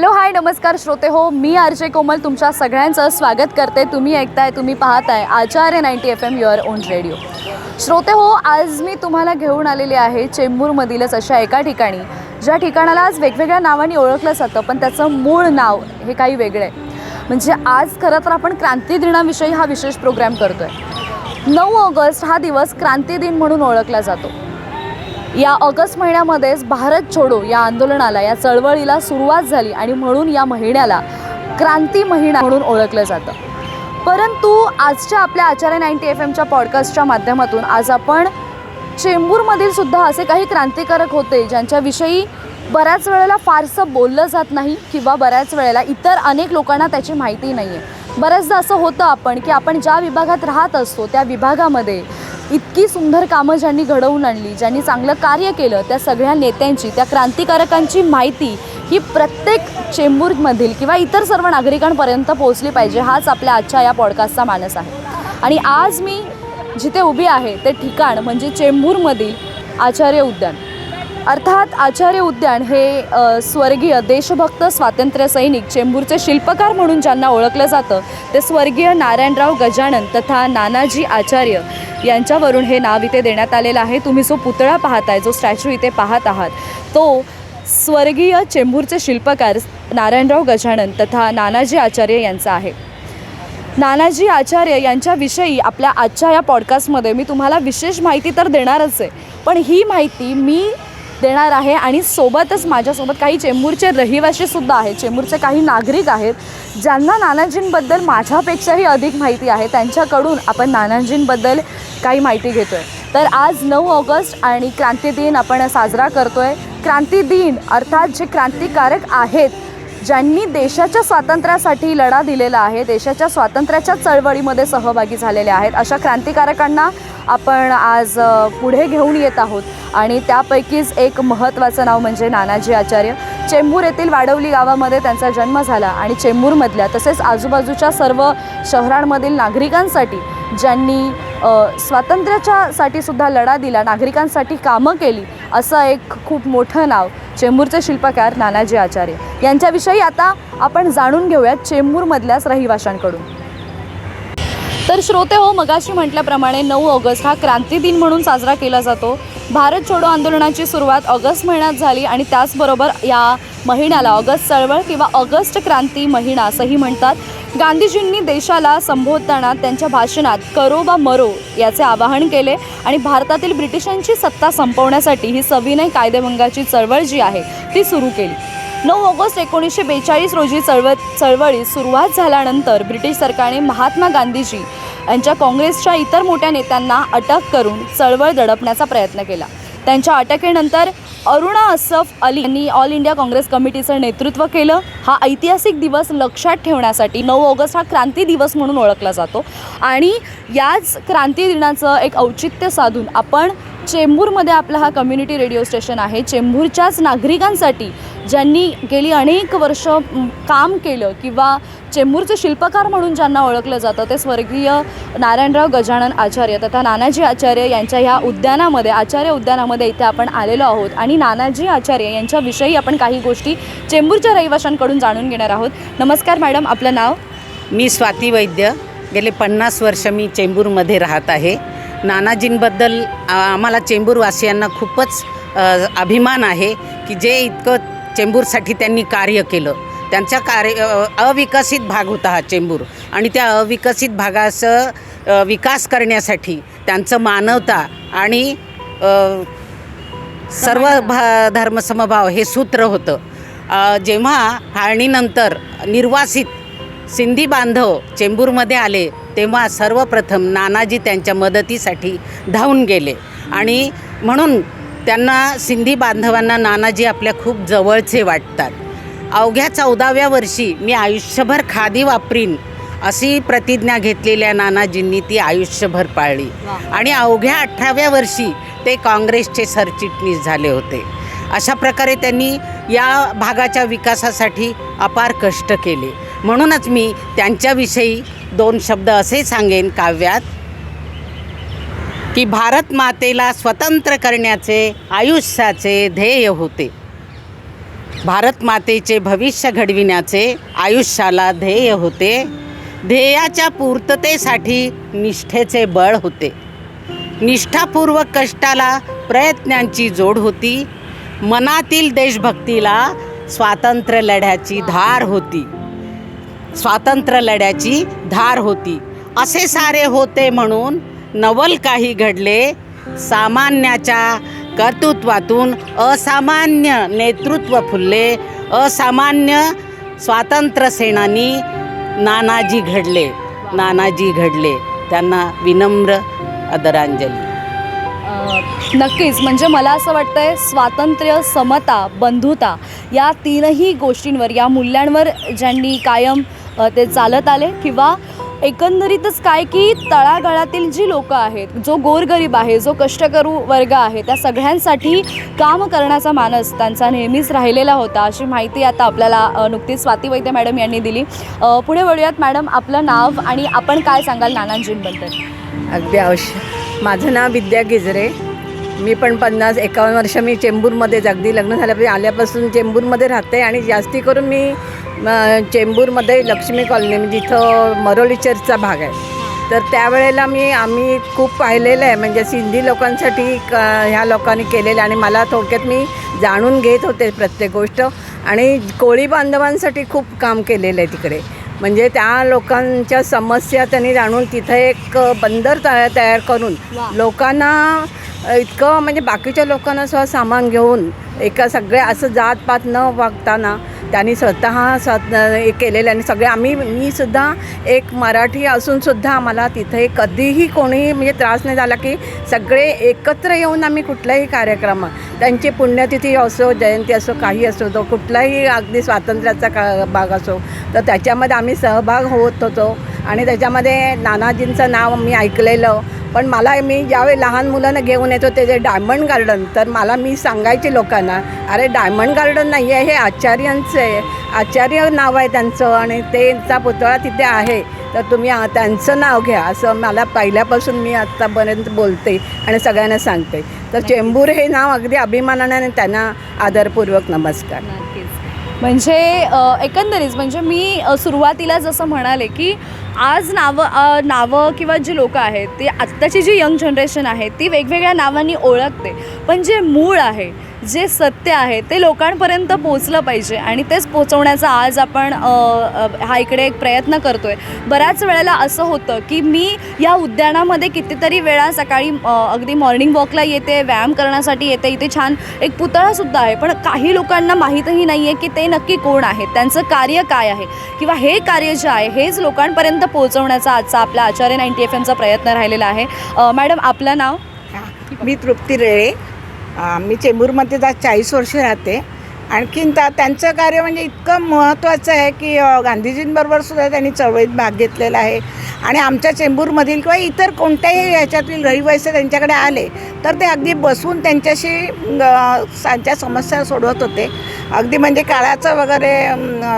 Hello hi नमस्कार श्रोते हो मी आरजे कोमल तुमच्या सगळ्यांचं स्वागत करते. तुम्ही ऐकताय तुम्ही पाहताय Acharya ninety F M your own radio. श्रोते हो आज मी तुम्हाला घेऊन आलेली आहे चेंबूरमधीलच अशा एका ठिकाणी ज्या ठिकाणाला आज वेगवेगळ्या नावाने ओळखलं जातं पण त्याचं मूळ नाव हे काही वेगळं आहे. म्हणजे आज खरं तर आपण क्रांती दिनाविषयी हा विशेष प्रोग्राम करतो आहे नऊ ऑगस्ट हा दिवस क्रांती दिन म्हणून ओळखला जातो. या ऑगस्ट महिन्यामध्येच भारत छोडो या आंदोलनाला या चळवळीला सुरुवात झाली आणि म्हणून या महिन्याला क्रांती महिना म्हणून ओळखलं जातं. परंतु आजच्या आपल्या आचार्य नाईन्टी एफ एमच्या पॉडकास्टच्या माध्यमातून आज आपण चेंबूरमधील सुद्धा असे काही क्रांतिकारक होते ज्यांच्याविषयी बऱ्याच वेळेला फारसं बोललं जात नाही किंवा बऱ्याच वेळेला इतर अनेक लोकांना त्याची माहिती नाही आहे बऱ्याचदा असं होतं आपण की आपण ज्या विभागात राहत असतो त्या विभागामध्ये इतकी सुंदर कामं ज्यांनी घडवून आणली ज्यांनी चांगलं कार्य केलं त्या सगळ्या नेत्यांची त्या क्रांतिकारकांची माहिती ही प्रत्येक चेंबूरमधील किंवा इतर सर्व नागरिकांपर्यंत पोहोचली पाहिजे हाच आपल्या आजच्या या पॉडकास्टचा मानस आहे. आणि आज मी जिथे उभी आहे ते ठिकाण म्हणजे चेंबूरमधील आचार्य उद्यान. अर्थात आचार्य उद्यान हे स्वर्गीय देशभक्त स्वातंत्र्य सैनिक चेंबूरचे शिल्पकार म्हणून ज्यांना ओळखलं जातं ते स्वर्गीय नारायणराव गजानन तथा नानाजी आचार्य यांच्यावरून हे नाव इथे देण्यात आलेलं आहे. तुम्ही जो पुतळा पाहताय जो स्टॅच्यू इथे पाहत आहात तो स्वर्गीय चेंबूरचे शिल्पकार नारायणराव गजानन तथा नानाजी आचार्य यांचा आहे. नानाजी आचार्य यांच्याविषयी आपल्या आजच्या या पॉडकास्टमध्ये मी तुम्हाला विशेष माहिती तर देणारच आहे पण ही माहिती मी देणार आहे आणि सोबतच माझ्यासोबत काही चेंबूरचे रहिवाशीसुद्धा आहेत. चेंबूरचे काही नागरिक आहेत ज्यांना नानाजींबद्दल माझ्यापेक्षाही अधिक माहिती आहे. त्यांच्याकडून आपण नानाजींबद्दल काही माहिती घेतो आहे तर आज नऊ ऑगस्ट आणि क्रांती दिन आपण साजरा करतो आहे क्रांती दिन अर्थात जे क्रांतिकारक आहेत ज्यांनी देशाच्या स्वातंत्र्यासाठी लढा दिलेला आहे देशाच्या स्वातंत्र्याच्या चळवळीमध्ये सहभागी झालेले आहेत. अशा क्रांतिकारकांना आपण आज पुढे घेऊन येत आहोत. आणि त्यापैकीच एक महत्त्वाचं नाव म्हणजे नानाजी आचार्य. चेंबूर येथील वाडवली गावामध्ये त्यांचा जन्म झाला आणि चेंबूरमधल्या तसेच आजूबाजूच्या सर्व शहरांमधील नागरिकांसाठी ज्यांनी स्वातंत्र्याच्यासाठी सुद्धा लढा दिला नागरिकांसाठी कामं केली असं एक खूप मोठं नाव चेंबूरचे शिल्पकार नानाजी आचार्य. यांच्याविषयी आता आपण जाणून घेऊयात चेंबूरमधल्याच रहिवाशांकडून. तर श्रोते हो मगाशी म्हटल्याप्रमाणे नऊ ऑगस्ट हा क्रांती दिन म्हणून साजरा केला जातो. भारत छोडो आंदोलनाची सुरुवात ऑगस्ट महिन्यात झाली आणि त्याचबरोबर या महिन्याला ऑगस्ट चळवळ किंवा ऑगस्ट क्रांती महिना असंही म्हणतात. गांधीजींनी देशाला संबोधताना त्यांच्या भाषणात करो बा मरो याचे आवाहन केले आणि भारतातील ब्रिटिशांची सत्ता संपवण्यासाठी ही सविनय कायदेभंगाची चळवळ जी आहे ती सुरू केली. नऊ ऑगस्ट एकोणीसशे बेचाळीस रोजी चळवळ चळवळीस सुरुवात झाल्यानंतर ब्रिटिश सरकारने महात्मा गांधीजी यांच्या काँग्रेसच्या इतर मोठ्या नेत्यांना अटक करून चळवळ दडपण्याचा प्रयत्न केला. त्यांच्या अटकेनंतर अरुणा असफ अली यांनी ऑल इंडिया काँग्रेस कमिटीचं नेतृत्व केलं. हा ऐतिहासिक दिवस लक्षात ठेवण्यासाठी नऊ ऑगस्ट हा क्रांती दिवस म्हणून ओळखला जातो. आणि याच क्रांती दिनाचं एक औचित्य साधून आपण चेंबूरमध्ये आपला हा कम्युनिटी रेडिओ स्टेशन आहे. चेंबूरच्याच नागरिकांसाठी ज्यांनी गेली अनेक वर्ष काम केलं किंवा चेंबूरचे शिल्पकार म्हणून ज्यांना ओळखलं जातं ते स्वर्गीय नारायणराव गजानन आचार्य तथा नानाजी आचार्य यांच्या ह्या उद्यानामध्ये आचार्य उद्यानामध्ये इथे आपण आलेलो आहोत. आणि नानाजी आचार्य यांच्याविषयी आपण काही गोष्टी चेंबूरच्या रहिवाशांकडून जाणून घेणार आहोत. नमस्कार मॅडम आपलं नाव? मी स्वाती वैद्य. गेले पन्नास वर्ष मी चेंबूरमध्ये राहत आहे. नानाजींबद्दल आम्हाला चेंबूरवासियांना खूपच अभिमान आहे की जे इतकं चेंबूरसाठी त्यांनी कार्य केलं. त्यांचा कार्य अविकसित भाग होता हा चेंबूर. आणि त्या अविकसित भागाचं विकास करण्यासाठी त्यांचं मानवता आणि सर्व भा धर्मसमभाव हे सूत्र होतं. जेव्हा फाळणीनंतर निर्वासित सिंधी बांधव चेंबूरमध्ये आले तेव्हा सर्वप्रथम नानाजी त्यांच्या मदतीसाठी धावून गेले. आणि म्हणून त्यांना सिंधी बांधवांना नानाजी आपल्या खूप जवळचे वाटतात. अवघ्या चौदाव्या वर्षी मी आयुष्यभर खादी वापरीन अशी प्रतिज्ञा घेतलेल्या नानाजींनी ती आयुष्यभर पाळली. आणि अवघ्या अठराव्या वर्षी ते काँग्रेसचे सरचिटणीस झाले होते. अशा प्रकारे त्यांनी या भागाच्या विकासासाठी अपार कष्ट केले. म्हणूनच मी त्यांच्याविषयी दोन शब्द असे सांगेन काव्यात की भारत मातेला स्वतंत्र करण्याचे आयुष्याचे ध्येय होते. भारत मातेचे भविष्य घडविण्याचे आयुष्याला ध्येय होते. ध्येयाच्या पूर्ततेसाठी निष्ठेचे बळ होते. निष्ठापूर्वक कष्टाला प्रयत्नांची जोड होती. मनातील देशभक्तीला स्वातंत्र्य लढ्याची धार होती. स्वातंत्र्य लढ्याची धार होती. असे सारे होते म्हणून नवल काही घडले सामान्याच्या कर्तृत्वातून असामान्य नेतृत्व फुलले. असामान्य स्वातंत्र्य सेनानी नानाजी घडले. नानाजी घडले. त्यांना विनम्र आदरांजली. नक्कीच. म्हणजे मला असं वाटतंय स्वातंत्र्य समता बंधुता या तीनही गोष्टींवर या मूल्यांवर ज्यांनी कायम ते चालत आले किंवा एकंदरीतच काय की तळागाळातील जी लोकं आहेत जो गोरगरीब आहे जो कष्टकरू वर्ग आहे त्या सगळ्यांसाठी काम करण्याचा मानस त्यांचा नेहमीच राहिलेला होता अशी माहिती आता आपल्याला नुकतीच स्वाती वैद्य मॅडम यांनी दिली. पुढे वळूयात मॅडम आपलं नाव आणि आपण काय सांगाल नानांजींबद्दल? अगदी अवश्य. माझं नाव विद्या गिजरे. मी पण पन्नास एकावन्न वर्ष मी चेंबूरमध्ये अगदी लग्न झाल्यापासून आल्यापासून चेंबूरमध्ये राहते आणि जास्ती करून मी म, चेंबूरमध्ये लक्ष्मी कॉलनी म्हणजे इथं मरोली चर्चचा भाग आहे. तर त्यावेळेला मी आम्ही खूप पाहिलेलं आहे म्हणजे सिंधी लोकांसाठी क ह्या लोकांनी केलेलं आणि मला थोडक्यात मी जाणून घेत होते प्रत्येक गोष्ट. आणि कोळी बांधवांसाठी खूप काम केलेलं आहे तिकडे. म्हणजे त्या लोकांच्या समस्या त्यांनी जाणून तिथं एक बंदर तयार तयार करून. लोकांना इतकं म्हणजे बाकीच्या लोकांना सुद्धा सामान घेऊन एका सगळ्या असं जातपात न वागताना त्यांनी स्वतः स्वत हे केलेलं आणि सगळे आम्ही मी सुद्धा एक मराठी असूनसुद्धा आम्हाला तिथे कधीही कोणीही म्हणजे त्रास नाही झाला की सगळे एकत्र येऊन आम्ही कुठलाही कार्यक्रम त्यांची पुण्यतिथी असो जयंती असो काही असो तो कुठलाही अगदी स्वातंत्र्याचा का भाग असो तर त्याच्यामध्ये आम्ही सहभाग होत होतो. आणि त्याच्यामध्ये नानाजींचं नाव मी ऐकलेलं. पण मला मी ज्यावेळी लहान मुलांना घेऊन येतो ते जे डायमंड गार्डन तर मला मी सांगायचे लोकांना अरे डायमंड गार्डन नाही आहे हे आचार्यांचं आहे. आचार्य नाव आहे त्यांचं आणि त्यांचा पुतळा तिथे आहे. तर तुम्ही त्यांचं नाव घ्या. असं मला पहिल्यापासून मी आत्तापर्यंत बोलते आणि सगळ्यांना सांगते. तर चेंबूर हे नाव अगदी अभिमानाने त्यांना आदरपूर्वक नमस्कार. म्हणजे एकंदरीत म्हणजे मी सुरुवातीला जसं म्हणाले की आज नावं नावं किंवा जी लोकं आहेत ती आत्ताची जी यंग जनरेशन आहे ती वेगवेगळ्या नावांनी ओळखते. पण जे मूळ आहे जे सत्य आहे ते लोकांपर्यंत पोचलं पाहिजे आणि तेच पोचवण्याचा आज आपण हा इकडे एक प्रयत्न करतोय. बऱ्याच वेळेला असं होतं की मी या उद्यानामध्ये कितीतरी वेळा सकाळी अगदी मॉर्निंग वॉकला येते व्यायाम करण्यासाठी येते. इथे छान एक पुतळासुद्धा आहे. पण काही लोकांना माहीतही नाही आहे की ते नक्की कोण आहेत त्यांचं कार्य काय आहे किंवा हे कार्य जे आहे हेच लोकांपर्यंत पोहोचवण्याचा आजचा आपला आचार्य नाईन्टी एफ एमचा प्रयत्न राहिलेला आहे. मॅडम आपलं नाव? मी तृप्ती रेळे. मी चेंबूरमध्ये जात चाळीस वर्ष राहते. आणखीन त्या त्यांचं कार्य म्हणजे इतकं महत्त्वाचं आहे की गांधीजींबरोबर सुद्धा त्यांनी चळवळीत भाग घेतलेला आहे. आणि आमच्या चेंबूरमधील किंवा इतर कोणत्याही ह्याच्यातील रहिवासी त्यांच्याकडे आले तर ते अगदी बसून त्यांच्याशी त्यांच्या समस्या सोडवत होते. अगदी म्हणजे काळाचं वगैरे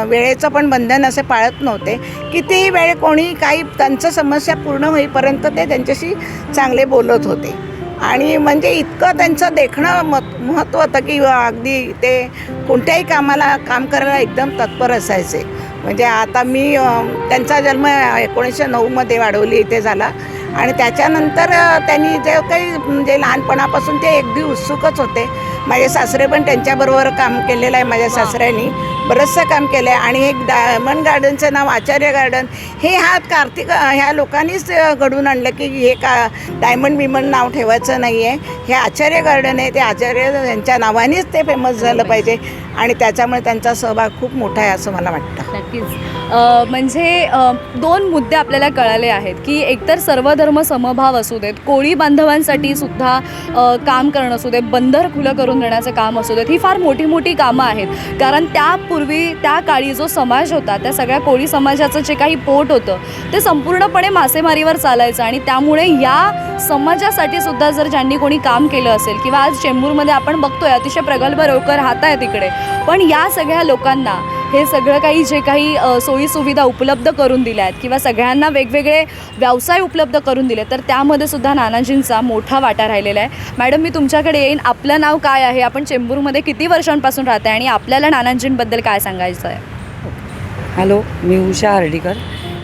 वेळेचं पण बंधन असे पाळत नव्हते. कितीही वेळ कोणी काही त्यांचं समस्या पूर्ण होईपर्यंत ते त्यांच्याशी चांगले बोलत होते. आणि म्हणजे इतकं त्यांचं देखणं मत महत्त्व होतं की अगदी ते कोणत्याही कामाला काम करायला एकदम तत्पर असायचे. म्हणजे आता मी त्यांचा जन्म एकोणीसशे नऊमध्ये वाढवली इथे झाला. आणि त्याच्यानंतर त्यांनी जे काही म्हणजे लहानपणापासून ते अगदी उत्सुकच होते. माझे सासरे पण त्यांच्याबरोबर काम केलेलं आहे माझ्या सासऱ्यांनी. बरंचसं काम केलं आहे आणि एक डायमंड गार्डनचं नाव आचार्य गार्डन हे हा कार्तिक ह्या लोकांनीच अ, घडवून आणलं की हे का डायमंड बिमंड नाव ठेवायचं नाही आहे हे आचार्य गार्डन आहे ते आचार्य यांच्या नावानेच ते फेमस झालं पाहिजे. आणि त्याच्यामुळे त्यांचा सहभाग खूप मोठा आहे असं मला वाटतं. नक्कीच. म्हणजे दोन मुद्दे आपल्याला कळाले आहेत की एकतर सर्वधर्म समभाव असू देत कोळी बांधवांसाठी सुद्धा काम करणं असू देत बंदर खुलं करून देण्याचं काम असू देत ही फार मोठी मोठी कामं आहेत. कारण त्यापूर्वी त्या काळी जो समाज होता त्या सगळ्या कोळी समाजाचं जे काही पोट होतं ते संपूर्णपणे मासेमारीवर चालायचं आणि त्यामुळे या समाजासाठी सुद्धा जर ज्यांनी कोणी काम केलं असेल किंवा आज चेंबूरमध्ये आपण बघतोय अतिशय प्रगल्भ रोकर राहत आहे तिकडे पण या सगळ्या लोकांना हे सगळं काही जे काही सोयीसुविधा उपलब्ध करून दिल्या आहेत किंवा सगळ्यांना वेगवेगळे व्यवसाय उपलब्ध करून दिले तर त्यामध्ये सुद्धा नानाजींचा मोठा वाटा राहिलेला आहे. मॅडम मी तुमच्याकडे येईन. आपलं नाव काय आहे? आपण चेंबूरमध्ये किती वर्षांपासून राहत आहे आणि आपल्याला नानाजींबद्दल काय सांगायचं आहे? हॅलो मी उषा हर्डीकर.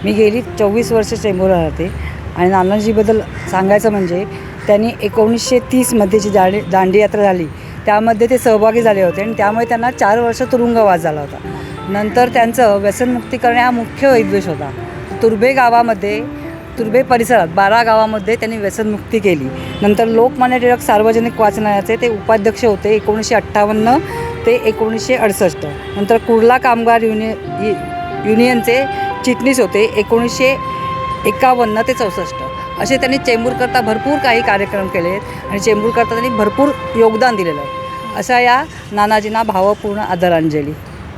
मी गेली चोवीस वर्ष चेंबूरला राहते आणि नानाजीबद्दल सांगायचं म्हणजे त्यांनी एकोणीसशे तीसमध्ये जी दांडी दांडी यात्रा झाली त्यामध्ये ते सहभागी झाले होते आणि त्यामुळे त्यांना चार वर्ष तुरुंगवास झाला होता. नंतर त्यांचं व्यसनमुक्ती करणे हा मुख्य उद्देश होता. तुर्भे गावामध्ये तुर्भे परिसरात बारा गावामध्ये त्यांनी व्यसनमुक्ती केली. नंतर लोकमान्य टिळक सार्वजनिक वाचनालयाचे ते उपाध्यक्ष होते एकोणीसशे अठ्ठावन्न ते एकोणीसशे अडसष्ट. नंतर कुर्ला कामगार युनि यु- युनियनचे चिटणीस होते एकोणीसशे एकावन्न ते चौसष्ट. असे त्यांनी चेंबूरकरता भरपूर काही कार्यक्रम केले आहेत आणि चेंबूरकरता त्यांनी भरपूर योगदान दिलेलं आहे. अशा या नानाजींना भावपूर्ण आदरांजली.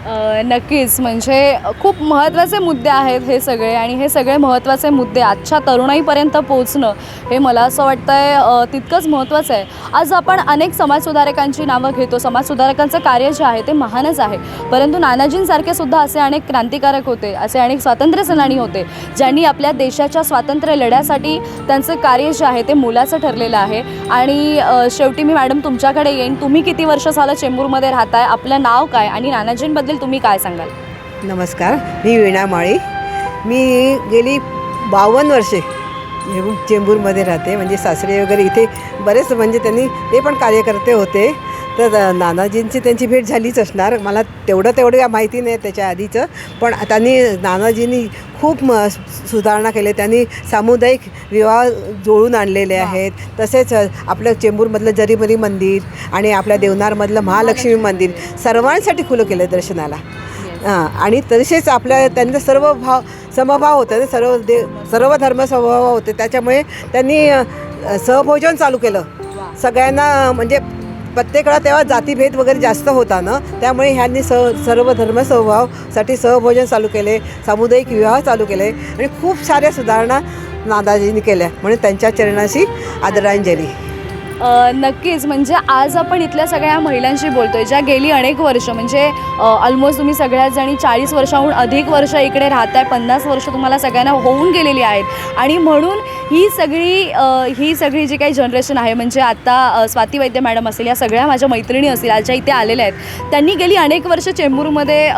नक्कीच. म्हणजे खूप महत्त्वाचे मुद्दे आहेत हे सगळे आणि हे सगळे महत्त्वाचे मुद्दे आजच्या तरुणाईपर्यंत पोहोचणं हे मला असं वाटतं आहे तितकंच महत्त्वाचं आहे. आज आपण अनेक समाजसुधारकांची नावं घेतो. समाजसुधारकांचं कार्य जे आहे ते महानच आहे. परंतु नानाजींसारखे सुद्धा असे अनेक क्रांतिकारक होते असे अनेक स्वातंत्र्यसेनानी होते ज्यांनी आपल्या देशाच्या स्वातंत्र्य लढ्यासाठी त्यांचं कार्य जे आहे ते मोलाचं ठरलेलं आहे. आणि शेवटी मी मॅडम तुमच्याकडे येईन. तुम्ही किती वर्ष झालं चेंबूरमध्ये राहताय? आपलं नाव काय? आणि नानाजींबद्दल तुम्ही काय सांगाल? नमस्कार मी वीणा माळी. मी गेली बावन्न वर्षे चेंबूरमध्ये राहते. म्हणजे सासरे वगैरे इथे बरेच म्हणजे त्यांनी ते पण कार्यकर्ते होते. तर नानाजींची त्यांची भेट झालीच असणार. मला तेवढं तेवढं माहिती नाही त्याच्या आधीचं. पण त्यांनी नानाजींनी खूप म सुधारणा केले त्यांनी सामुदायिक विवाह जुळून आणलेले आहेत. तसेच आपलं चेंबूरमधलं जरीमरी मंदिर आणि आपल्या देवनारमधलं महालक्ष्मी मंदिर सर्वांसाठी खुलं केलं दर्शनाला. हां आणि तसेच आपल्या त्यांचं सर्व भाव समभाव होते. सर्व दे सर्व धर्म समभाव होते. त्याच्यामुळे त्यांनी सहभोजन चालू केलं. सगळ्यांना म्हणजे प्रत्येकाला तेव्हा जातीभेद वगैरे जास्त होता ना त्यामुळे ह्यांनी स सर्व धर्म समभावसाठी सहभोजन चालू केले सामुदायिक विवाह चालू केले आणि खूप साऱ्या सुधारणा नादाजींनी केल्या. म्हणून त्यांच्या चरणाशी आदरांजली. नक्कीच. म्हणजे आज आपण इथल्या सगळ्या महिलांशी बोलतोय ज्या गेली अनेक वर्ष म्हणजे ऑलमोस्ट तुम्ही सगळ्याच जणी चाळीस वर्षाहून अधिक वर्ष इकडे राहत आहे पन्नास वर्ष तुम्हाला सगळ्यांना होऊन गेलेली आहेत. आणि म्हणून ही सगळी ही सगळी जी काही जनरेशन आहे म्हणजे आता स्वाती वैद्य मॅडम असेल या सगळ्या माझ्या मैत्रिणी असतील आज ज्या इथे आलेल्या आहेत त्यांनी गेली अनेक वर्ष चेंबूरमध्ये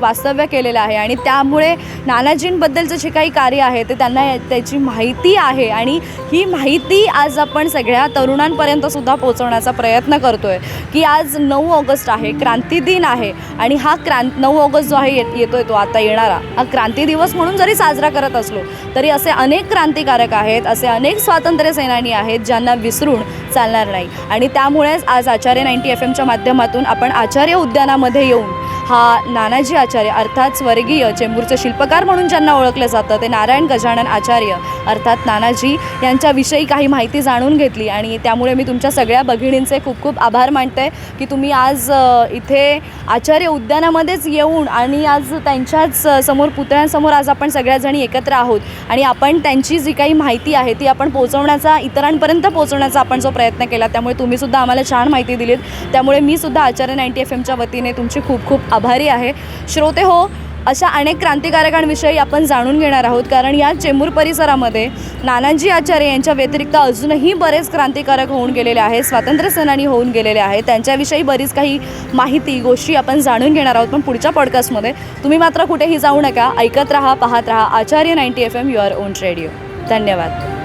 वास्तव्य केलेलं आहे. आणि त्यामुळे नानाजींबद्दलचं जे काही कार्य आहे ते त्यांना त्याची माहिती आहे. आणि ही माहिती आज आपण सगळ्या तरुणांपर्यंत सुद्धा पोहोचवण्याचा प्रयत्न करतोय की आज नऊ ऑगस्ट आहे क्रांती दिन आहे आणि हा क्रांत नऊ ऑगस्ट जो आहे येत येतोय तो आता येणारा. हा क्रांती दिवस म्हणून जरी साजरा करत असलो तरी असे अनेक क्रांतिकारक आहेत असे अनेक स्वातंत्र्य सेनानी आहेत ज्यांना विसरून चालणार नाही. आणि त्यामुळेच आज आचार्य नाईन्टी एफ एमच्या माध्यमातून आपण आचार्य उद्यानामध्ये येऊन हा नानाजी आचार्य अर्थात स्वर्गीय चेंबूरचे शिल्पकार म्हणून ज्यांना ओळखलं जातं ते नारायण गजानन आचार्य. अर्थात नानाजी यांच्याविषयी काही माहिती जाणून घेतली आणि त्यामुळे मी तुमच्या सगळ्या भगिनींचे खूप खूप आभार मानते की तुम्ही आज इथे आचार्य उद्यानामध्येच येऊन आणि आज त्यांच्याच समोर पुतळ्यांसमोर आज आपण सगळ्याजणी एकत्र आहोत आणि आपण त्यांची जी काही माहिती आहे ती आपण पोहोचवण्याचा इतरांपर्यंत पोहोचवण्याचा आपण जो प्रयत्न केला त्यामुळे तुम्हीसुद्धा आम्हाला छान माहिती दिलीत. त्यामुळे मी सुद्धा आचार्य नाईन्टी एफ एमच्या वतीने तुमची खूप खूप आभारी आहे. श्रोते हो अशा अनेक क्रांतिकारकांविषयी आपण जाणून घेणार आहोत. कारण या चेंबूर परिसरामध्ये नानाजी आचार्य यांच्या व्यतिरिक्त अजूनही बरेच क्रांतिकारक होऊन गेलेले आहेत स्वातंत्र्यसेनानी होऊन गेलेले आहेत. त्यांच्याविषयी बरीच काही माहिती गोष्टी आपण जाणून घेणार आहोत. पण पुढच्या पॉडकास्टमध्ये तुम्ही मात्र कुठेही जाऊ नका. ऐकत राहा पाहत राहा. Acharya ninety F M your own radio. धन्यवाद.